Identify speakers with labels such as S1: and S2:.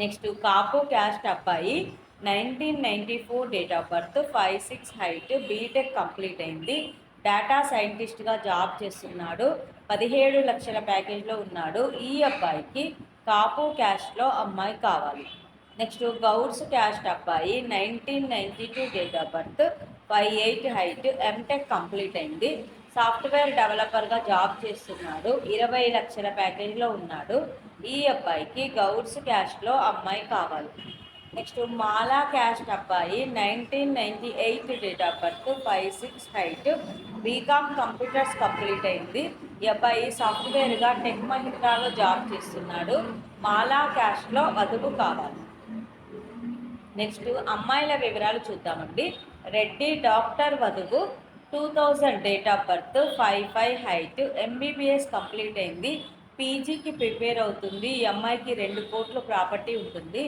S1: Next Kapu caste అబ్బాయి nineteen ninety four date of birth five six height BTech complete అయింది. Data సైంటిస్ట్గా job చేస్తున్నాడు. పదిహేడు లక్షల ప్యాకేజ్లో ఉన్నాడు. ఈ అబ్బాయికి కాపు క్యాస్ట్లో అమ్మాయి కావాలి. నెక్స్ట్ గౌడ్స్ క్యాస్ట్ అబ్బాయి nineteen ninety two date of birth five eight height MTech complete అయింది. సాఫ్ట్వేర్ డెవలపర్గా జాబ్ చేస్తున్నాడు. ఇరవై లక్షల ప్యాకేజ్లో ఉన్నాడు. ఈ అబ్బాయికి గౌడ్స్ క్యాస్ట్లో అమ్మాయి కావాలి. నెక్స్ట్ మాలా క్యాస్ట్ అబ్బాయి nineteen ninety eight date of birth five six height BCom computers complete అయింది. ఈ అబ్బాయి సాఫ్ట్వేర్గా టెక్ మహింద్రాలో జాబ్ చేస్తున్నాడు. మాలా క్యాస్ట్లో వధువు కావాలి. నెక్స్ట్ అమ్మాయిల వివరాలు చూద్దామండి. రెడ్డి డాక్టర్ వధువు two thousand date of birth five five height MBBS complete అయింది. పీజీకి ప్రిపేర్ అవుతుంది. ఈ అమ్మాయికి రెండు కోట్ల ప్రాపర్టీ ఉంటుంది.